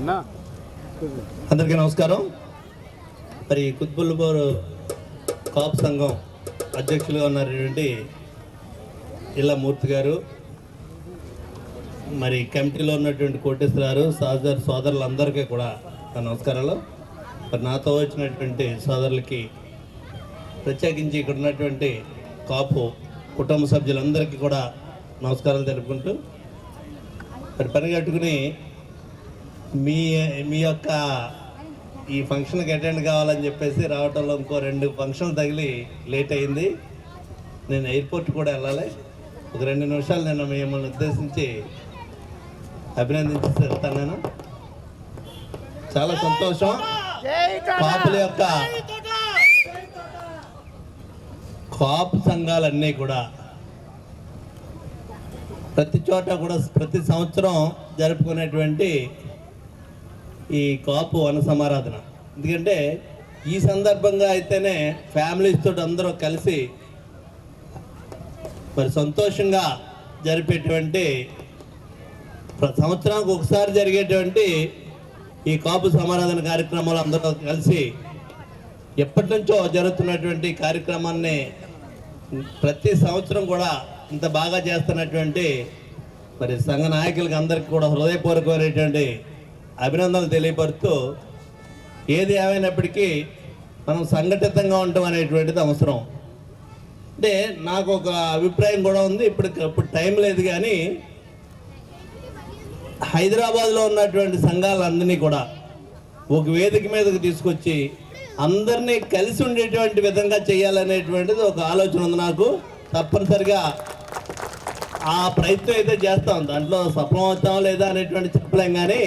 అందరికీ నమస్కారం. మరి కుత్బుల్పూర్ కాప్ సంఘం అధ్యక్షులుగా ఉన్నటువంటి ఇళ్ళ మూర్తి గారు మరి కమిటీలో ఉన్నటువంటి కోటేశ్వరారు సహజర్ సోదరులందరికీ కూడా నా నమస్కారాలు. మరి నాతో వచ్చినటువంటి సోదరులకి ప్రత్యేకించి ఇక్కడ ఉన్నటువంటి కాపు కుటుంబ సభ్యులందరికీ కూడా నమస్కారాలు తెలుపుకుంటూ మరి పని కట్టుకుని మీ మీ యొక్క ఈ ఫంక్షన్కి అటెండ్ కావాలని చెప్పేసి రావటంలో ఇంకో రెండు ఫంక్షన్లు తగిలి లేట్ అయింది. నేను ఎయిర్పోర్ట్ కూడా వెళ్ళాలి. ఒక రెండు నిమిషాలు నేను మిమ్మల్ని ఉద్దేశించి అభినందించి చెప్తాను నేను చాలా సంతోషం. కాపుల యొక్క కాపు సంఘాలన్నీ కూడా ప్రతి చోట కూడా ప్రతి సంవత్సరం జరుపుకునేటువంటి ఈ కాపు వన సమారాధన ఎందుకంటే ఈ సందర్భంగా అయితేనే ఫ్యామిలీస్ తోటి అందరూ కలిసి మరి సంతోషంగా జరిపేటువంటి సంవత్సరానికి ఒకసారి జరిగేటువంటి ఈ కాపు సమారాధన కార్యక్రమాలు అందరూ కలిసి ఎప్పటి నుంచో జరుగుతున్నటువంటి కార్యక్రమాన్ని ప్రతి సంవత్సరం కూడా ఇంత బాగా చేస్తున్నటువంటి మరి సంఘ నాయకులకి అందరికీ కూడా హృదయపూర్వకమైనటువంటి అభినందనలు తెలియపరుస్తూ ఏది ఏమైనప్పటికీ మనం సంఘటితంగా ఉండటం అనేటువంటిది అవసరం. అంటే నాకు ఒక అభిప్రాయం కూడా ఉంది. ఇప్పుడు ఇప్పుడు టైం లేదు కానీ హైదరాబాద్లో ఉన్నటువంటి సంఘాలందరినీ కూడా ఒక వేదిక మీదకు తీసుకొచ్చి అందరినీ కలిసి ఉండేటువంటి విధంగా చేయాలనేటువంటిది ఒక ఆలోచన ఉంది నాకు. తప్పనిసరిగా ఆ ప్రయత్నం అయితే చేస్తాం. దాంట్లో సఫలం అవుతాం లేదా అనేటువంటి చెప్పలేం కానీ